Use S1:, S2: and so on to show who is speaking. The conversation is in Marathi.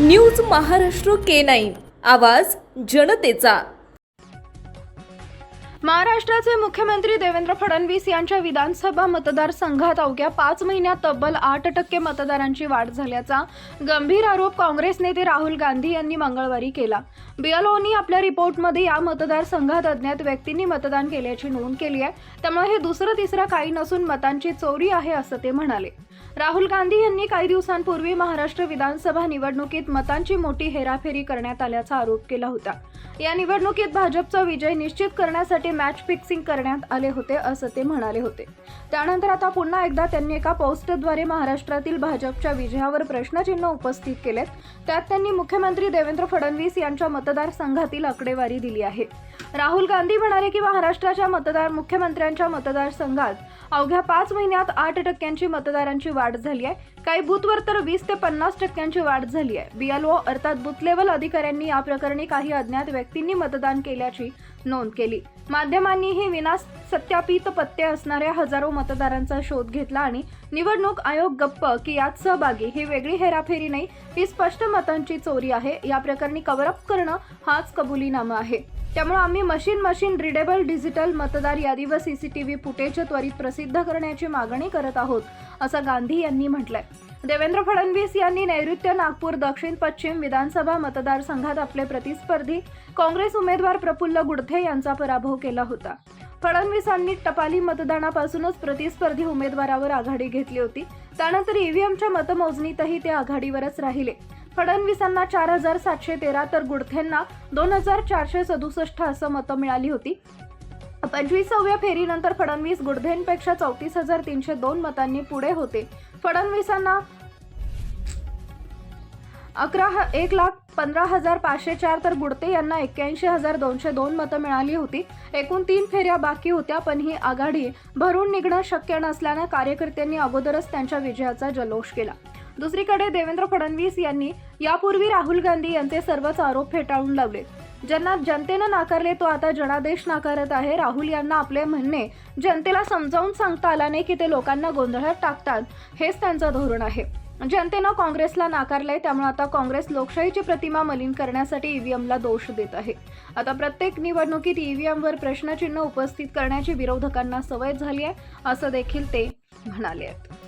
S1: News Maharashtra K nine. आवाज जनतेचा.
S2: महाराष्ट्राचे मुख्यमंत्री देवेंद्र फडणवीस यांच्या विधानसभा मतदारसंघात अवघ्या पाच महिन्यात तब्बल आठ टक्के मतदारांची वाढ झाल्याचा गंभीर आरोप काँग्रेस नेते राहुल गांधी यांनी मंगळवारी केला. बिएलओनी आपल्या रिपोर्टमध्ये या मतदारसंघात अज्ञात व्यक्तींनी मतदान केल्याची नोंद केली आहे. त्यामुळे हे दुसरं तिसरं काही नसून मतांची चोरी आहे असं ते म्हणाले. राहुल गांधी यांनी काही दिवसांपूर्वी महाराष्ट्र विधानसभा निवडणुकीत मतांची मोठी हेराफेरी करण्यात आल्याचा आरोप केला होता. या निवडणुकीत भाजपचा विजय निश्चित करण्यासाठी मॅच फिक्सिंग करण्यात आले होते असं ते म्हणाले होते. त्यानंतर आता पुन्हा एकदा त्यांनी एका पोस्टद्वारे महाराष्ट्रातील भाजपच्या विजयावर प्रश्नचिन्ह उपस्थित केलेत. त्यात त्यांनी मुख्यमंत्री देवेंद्र फडणवीस यांच्या मतदारसंघातील आकडेवारी दिली आहे. राहुल गांधी म्हणाले की महाराष्ट्राच्या मतदार मुख्यमंत्र्यांच्या मतदारसंघात अवघ्या पाच महिन्यात आठ टक्क्यांची मतदारांची वाढ झाली आहे. काही बूथवर तर वीस ते पन्नास टक्क्यांची वाढ झाली आहे. बीएलओ अर्थात बूथ लेवल अधिकाऱ्यांनी या प्रकरणी काही अज्ञात व्यक्तींनी मतदान केल्याची नोंद केली. माध्यमांनीही विना सत्यापित पत्ते असणाऱ्या हजारो मतदारांचा शोध घेतला आणि निवडणूक आयोग गप्प की यात सहभागी ही वेगळी हेराफेरी नाही ही स्पष्ट मतांची चोरी आहे. या प्रकरणी कव्हरअप करणं हाच कबुलीनामा आहे. त्यामुळे आम्ही मशीन मशीन रिडेबल डिजिटल मतदार यादी व सीसीटीव्ही फुटेज त्वरित प्रसिद्ध करण्याची मागणी करत आहोत असं गांधी यांनी म्हटलंय. देवेंद्र फडणवीस यांनी नैऋत्य नागपूर दक्षिण पश्चिम विधानसभा मतदारसंघात आपले प्रतिस्पर्धी काँग्रेस उमेदवार प्रफुल्ल गुडथे यांचा पराभव केला होता. फडणवीसांनी टपाली मतदानापासूनच प्रतिस्पर्धी उमेदवारावर आघाडी घेतली होती. त्यानंतर ईव्हीएमच्या मतमोजणीतही ते आघाडीवरच राहिले. फडणवीसांना चार हजार सातशे तेरा तर गुडथेंना दोन हजार चारशे सदुसष्ट असं मतं मिळाली होती. पंचवीसाव्या फेरीनंतर फडणवीस गुडधेंपेक्षा चौतीस हजार तीनशे दोन मतांनी पुढे होते. फडणवीसांना अकरा ह- एक लाख पंधरा हजार पाचशे चार तर गुडते यांना एक्क्याऐंशी हजार दोनशे दोन मतं मिळाली होती. एकूण तीन फेऱ्या बाकी होत्या पण ही आघाडी भरून निघणं शक्य नसल्यानं कार्यकर्त्यांनी अगोदरच त्यांच्या विजयाचा जल्लोष केला. दुसरीकडे देवेंद्र फडणवीस यांनी यापूर्वी राहुल गांधी यांचे सर्वच आरोप फेटाळून लावले. ज्यांना जनतेनं नाकारले तो आता जनादेश नाकारत आहे. राहुल यांना आपले म्हणणे जनतेला समजावून सांगता आला नाही की ते लोकांना गोंधळात टाकतात. हेच त्यांचं धोरण आहे. जनतेनं काँग्रेसला नाकारलंय त्यामुळे आता काँग्रेस लोकशाहीची प्रतिमा मलिन करण्यासाठी ईव्हीएमला दोष देत आहे. आता प्रत्येक निवडणुकीत ईव्हीएमवर प्रश्नचिन्ह उपस्थित करण्याची विरोधकांना सवय झाली आहे असं देखील ते म्हणाले आहेत.